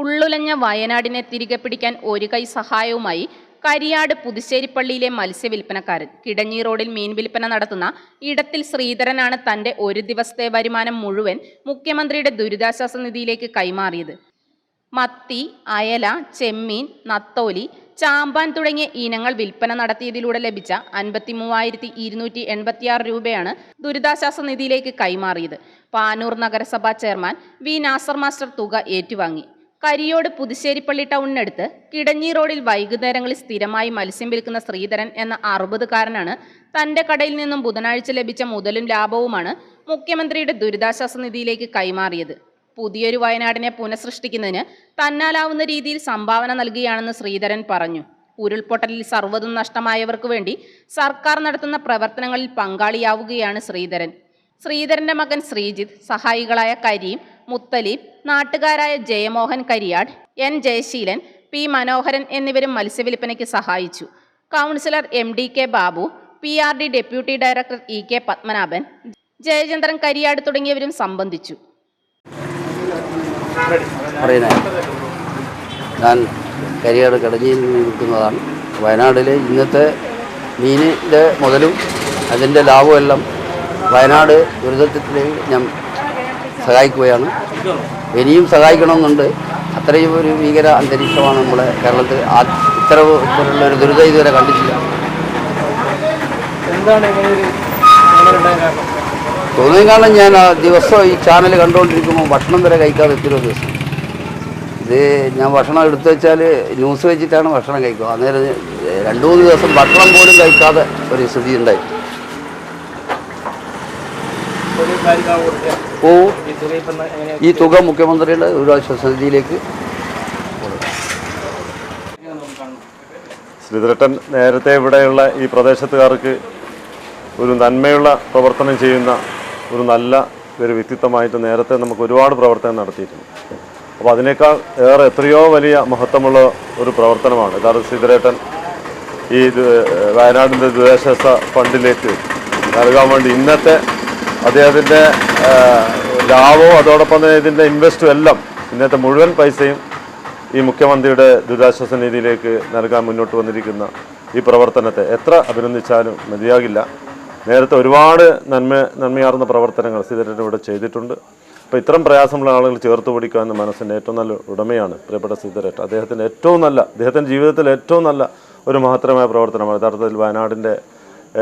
ഉള്ളുലഞ്ഞ വയനാടിനെ തിരികെ പിടിക്കാൻ ഒരു കൈ സഹായവുമായി കരിയാട് പുതുശ്ശേരിപ്പള്ളിയിലെ മത്സ്യവിൽപ്പനക്കാരൻ കിടഞ്ഞി റോഡിൽ മീൻ വിൽപ്പന നടത്തുന്ന ഇടത്തിൽ ശ്രീധരനാണ് തന്റെ ഒരു ദിവസത്തെ വരുമാനം മുഴുവൻ മുഖ്യമന്ത്രിയുടെ ദുരിതാശ്വാസ നിധിയിലേക്ക് കൈമാറിയത്. മത്തി അയല ചെമ്മീൻ നത്തോലി ചാമ്പാൻ തുടങ്ങിയ ഇനങ്ങൾ വിൽപ്പന നടത്തിയതിലൂടെ ലഭിച്ച അൻപത്തി മൂവായിരത്തി ഇരുന്നൂറ്റി എൺപത്തിയാറ് രൂപയാണ് ദുരിതാശ്വാസ നിധിയിലേക്ക് കൈമാറിയത്. പാനൂർ നഗരസഭാ ചെയർമാൻ വി നാസർ മാസ്റ്റർ തുക ഏറ്റുവാങ്ങി. കരിയോട് പുതുശ്ശേരിപ്പള്ളി ടൗണിനടുത്ത് കിടഞ്ഞി റോഡിൽ വൈകുന്നേരങ്ങളിൽ സ്ഥിരമായി മത്സ്യം വിൽക്കുന്ന ശ്രീധരൻ എന്ന അറുപതുകാരനാണ് തന്റെ കടയിൽ നിന്നും ബുധനാഴ്ച ലഭിച്ച മുതലും ലാഭവുമാണ് മുഖ്യമന്ത്രിയുടെ ദുരിതാശ്വാസ നിധിയിലേക്ക് കൈമാറിയത്. പുതിയൊരു വയനാടിനെ പുനഃസൃഷ്ടിക്കുന്നതിന് തന്നാലാവുന്ന രീതിയിൽ സംഭാവന നൽകുകയാണെന്ന് ശ്രീധരൻ പറഞ്ഞു. ഉരുൾപൊട്ടലിൽ സർവതും നഷ്ടമായവർക്ക് വേണ്ടി സർക്കാർ നടത്തുന്ന പ്രവർത്തനങ്ങളിൽ പങ്കാളിയാവുകയാണ് ശ്രീധരൻ. ശ്രീധരന്റെ മകൻ ശ്രീജിത്ത് സഹായികളായ കരീം മുത്തലീബ് നാട്ടുകാരായ ജയമോഹൻ കരിയാട് എൻ ജയശീലൻ പി മനോഹരൻ എന്നിവരും മത്സ്യവില്പനയ്ക്ക് സഹായിച്ചു. Councillor M D K Babu P R D deputy director E K Padmanabhan Jayachandran Kariyad തുടങ്ങിയവരും സംബന്ധിച്ചു. ഞാൻ കരിയാട് കടഞ്ഞിയിൽ നിൽക്കുന്നതാണ്. വയനാടിലെ ഇന്നത്തെ മീനിന്റെ മുതലും അതിന്റെ ലാഭമെല്ലാം വയനാട് ദുരിതത്തിലേക്ക് ഞാൻ സഹായിക്കുകയാണ്. ഇനിയും സഹായിക്കണമെന്നുണ്ട്. അത്രയും ഒരു ഭീകര അന്തരീക്ഷമാണ് നമ്മുടെ കേരളത്തിൽ. ഇത്ര പോലുള്ള ഒരു ദുരിതം ഇതുവരെ കണ്ടിട്ടില്ല. തോന്നിയും കാരണം ഞാൻ ആ ദിവസം ഈ ചാനൽ കണ്ടുകൊണ്ടിരിക്കുമ്പോൾ ഭക്ഷണം വരെ കഴിക്കാതെ എത്തിരോ ദിവസം. ഇത് ഞാൻ ഭക്ഷണം എടുത്തു വെച്ചാൽ ന്യൂസ് വെച്ചിട്ടാണ് ഭക്ഷണം കഴിക്കുക. അന്നേരം രണ്ട് മൂന്ന് ദിവസം ഭക്ഷണം പോലും കഴിക്കാതെ ഒരു സ്ഥിതി ഉണ്ടായി. ഓ ഈ തുക മുഖ്യമന്ത്രിയുടെ ദുരിതാശ്വാസ നിധിയിലേക്ക് ശ്രീധരട്ടൻ നേരത്തെ ഇവിടെയുള്ള ഈ പ്രദേശത്തുകാർക്ക് ഒരു നന്മയുള്ള പ്രവർത്തനം ചെയ്യുന്ന ഒരു നല്ല ഒരു വ്യക്തിത്വമായിട്ട് നേരത്തെ നമുക്ക് ഒരുപാട് പ്രവർത്തനം നടത്തിയിട്ടുണ്ട്. അപ്പോൾ അതിനേക്കാൾ ഏറെ എത്രയോ വലിയ മഹത്വമുള്ള ഒരു പ്രവർത്തനമാണ് കാരണം ശ്രീധരേട്ടൻ ഈ വയനാടിന്റെ ദുരിതാശ്വാസ ഫണ്ടിലേക്ക് നൽകാൻ വേണ്ടി ഇന്നത്തെ അദ്ദേഹത്തിന്റെ ലാഭവും അതോടൊപ്പം തന്നെ ഇതിന്റെ ഇൻവെസ്റ്റും എല്ലാം ഇന്നത്തെ മുഴുവൻ പൈസയും ഈ മുഖ്യമന്ത്രിയുടെ ദുരിതാശ്വാസ നിധിയിലേക്ക് നൽകാൻ മുന്നോട്ട് വന്നിരിക്കുന്ന ഈ പ്രവർത്തനത്തെ എത്ര അഭിനന്ദിച്ചാലും മതിയാകില്ല. നേരത്തെ ഒരുപാട് നന്മ നന്മയാർന്ന പ്രവർത്തനങ്ങൾ സ്ഥിരൻ ഇവിടെ ചെയ്തിട്ടുണ്ട്. അപ്പോൾ ഇത്തരം പ്രയാസമുള്ള ആളുകൾ ചേർത്ത് പിടിക്കാവുന്ന മനസ്സിന്റെ ഏറ്റവും നല്ല ഉടമയാണ് പ്രിയപ്പെട്ട സിദ്ധരേട്ട് അദ്ദേഹത്തിന്റെ ഏറ്റവും നല്ല അദ്ദേഹത്തിന്റെ ജീവിതത്തിൽ ഏറ്റവും നല്ല ഒരു മഹത്തരമായ പ്രവർത്തനമാണ്. യഥാർത്ഥത്തിൽ വയനാടിന്റെ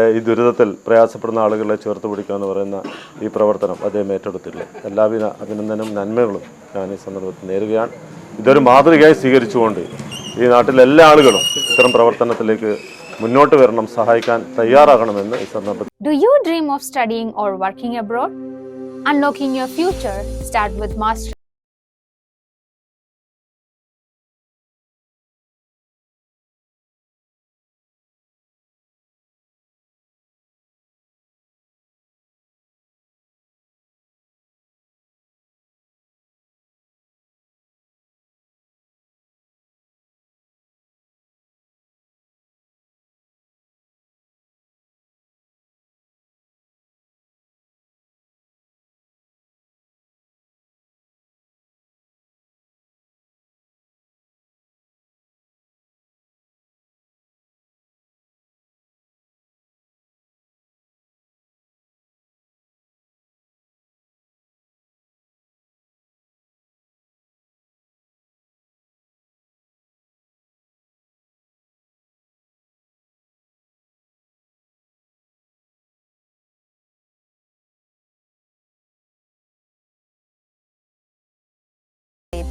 ഈ ദുരിതത്തിൽ പ്രയാസപ്പെടുന്ന ആളുകളെ ചേർത്ത് പിടിക്കുക എന്ന് പറയുന്ന ഈ പ്രവർത്തനം അദ്ദേഹം ഏറ്റെടുത്തില്ല എല്ലാവിധ അഭിനന്ദനം നന്മകളും ഞാൻ ഈ സന്ദർഭത്തിൽ നേരുകയാണ് ഇതൊരു മാതൃകയായി സ്വീകരിച്ചുകൊണ്ട് ഈ നാട്ടിലെ എല്ലാ ആളുകളും ഇത്തരം പ്രവർത്തനത്തിലേക്ക് മുന്നോട്ട് വരണം സഹായിക്കാൻ തയ്യാറാകണമെന്ന് ഈ സന്ദർഭത്തിൽ do you dream of studying or working abroad unlocking your future start with Master.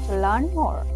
To learn more.